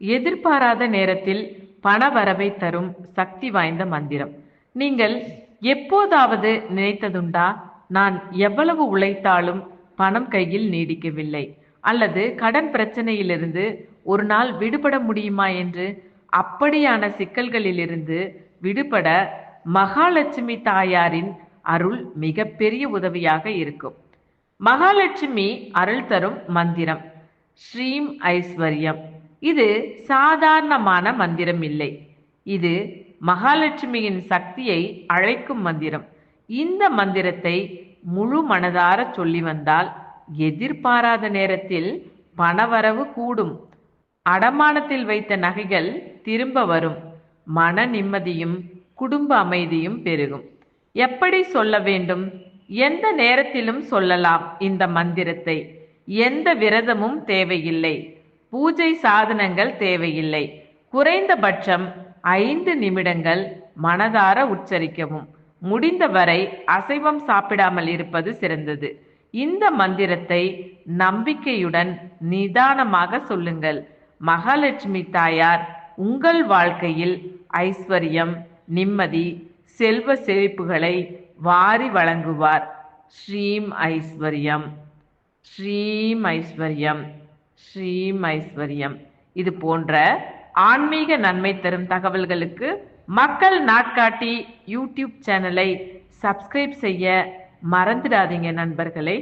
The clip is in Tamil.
எதிர்பாராத நேரத்தில் பணவரவை தரும் சக்தி வாய்ந்த மந்திரம். நீங்கள் எப்போதாவது நினைத்ததுண்டா? நான் எவ்வளவு உழைத்தாலும் பணம் கையில் நீடிக்கவில்லை. அல்லது கடன் பிரச்சனையிலிருந்து ஒரு நாள் விடுபட முடியுமா என்று அப்படியான சிக்கல்களிலிருந்து விடுபட மகாலட்சுமி தாயாரின் அருள் மிகப்பெரிய உதவியாக இருக்கும். மகாலட்சுமி அருள் தரும் மந்திரம். ஸ்ரீம் ஐஸ்வர்யம். இது சாதாரணமான மந்திரம் இல்லை. இது மகாலட்சுமியின் சக்தியை அழைக்கும் மந்திரம். இந்த மந்திரத்தை முழு மனதார சொல்லி வந்தால் எதிர்பாராத நேரத்தில் பணவரவு கூடும். அடமானத்தில் வைத்த நகைகள் திரும்ப வரும். மன நிம்மதியும் குடும்ப அமைதியும் பெருகும். எப்படி சொல்ல வேண்டும்? எந்த நேரத்திலும் சொல்லலாம் இந்த மந்திரத்தை. எந்த விரதமும் தேவையில்லை. பூஜை சாதனங்கள் தேவையில்லை. குறைந்தபட்சம் ஐந்து நிமிடங்கள் மனதார உச்சரிக்கவும். முடிந்தவரை அசைவம் சாப்பிடாமல் இருப்பது சிறந்தது. இந்த மந்திரத்தை நம்பிக்கையுடன் நிதானமாக சொல்லுங்கள். மகாலட்சுமி தாயார் உங்கள் வாழ்க்கையில் ஐஸ்வர்யம் நிம்மதி செல்வ செழிப்புகளை வாரி வழங்குவார். ஸ்ரீம் ஐஸ்வர்யம். ஸ்ரீம் ஐஸ்வர்யம். ஸ்ரீமைஸ்வரியம். இது போன்ற ஆன்மீக நன்மை தரும் தகவல்களுக்கு மக்கள் நாட்காட்டி யூடியூப் சேனலை சப்ஸ்கிரைப் செய்ய மறந்துடாதீங்க நண்பர்களே.